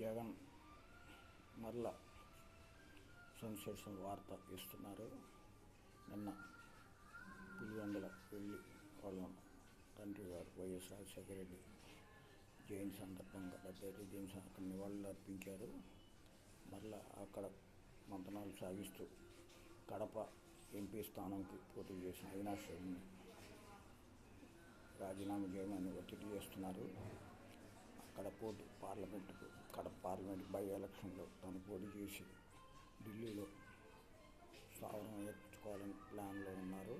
జగన్ మరలా సెన్సేషన్ వార్త ఇస్తున్నారు. నిన్న పులివెందుల వెళ్ళి వాళ్ళ తండ్రి గారు వైఎస్ రాజశేఖర రెడ్డి జయంతి సందర్భంగా డెబ్బై జయంతి అక్కడ నివాళులు అర్పించారు. మరలా అక్కడ మంతనాలు సాగిస్తూ కడప ఎంపీ స్థానంకి పోటీ చేసిన అవినాష్ రెడ్డిని రాజీనామా చేయమని ఒత్తిడి చేస్తున్నారు. కడపోటు పార్లమెంటుకు కడప పార్లమెంట్ బై ఎలక్షన్లో తను పోటీ చేసి ఢిల్లీలో స్థావరం ఏర్పించుకోవాలని ప్లాన్లో ఉన్నారు.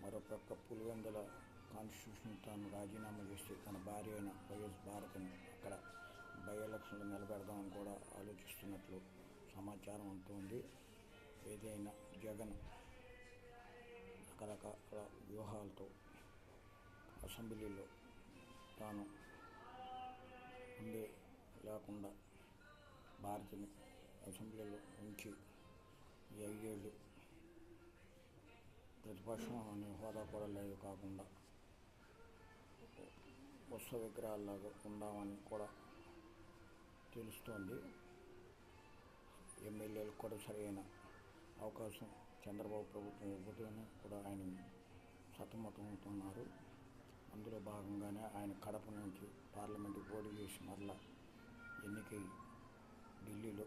మరోపక్క పులివెందుల కాన్స్టిట్యూషన్ తాను రాజీనామా చేస్తే తన భార్య అయిన వైఎస్ భారతిని అక్కడ బై ఎలక్షన్లో నిలబెడదామని కూడా ఆలోచిస్తున్నట్లు సమాచారం ఉంటుంది ఏదైనా జగన్ రకరకాల వ్యూహాలతో అసెంబ్లీలో తాను ఇబ్బంది లేకుండా భారతిని అసెంబ్లీలో ఉంచి ఈ ఐదేళ్ళు ప్రతిపక్షం అనే హోదా కూడా లేదు కాకుండా ఉత్సవ విగ్రహాల్లాగా ఉందామని కూడా తెలుస్తోంది. ఎమ్మెల్యేలకు కూడా సరైన అవకాశం చంద్రబాబు ప్రభుత్వం ఇవ్వదని కూడా ఆయన సతమతమవుతున్నారు. అందులో భాగంగానే ఆయన కడప నుంచి పార్లమెంటుకి పోటీ మరలా ఎన్నికై ఢిల్లీలో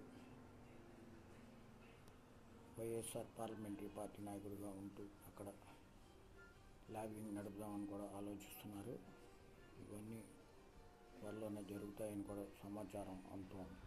వైఎస్ఆర్ పార్లమెంటరీ పార్టీ నాయకుడిగా ఉంటూ అక్కడ లాబింగ్ నడుపుదామని కూడా ఆలోచిస్తున్నారు. ఇవన్నీ త్వరలోనే జరుగుతాయని కూడా సమాచారం అందుతోంది.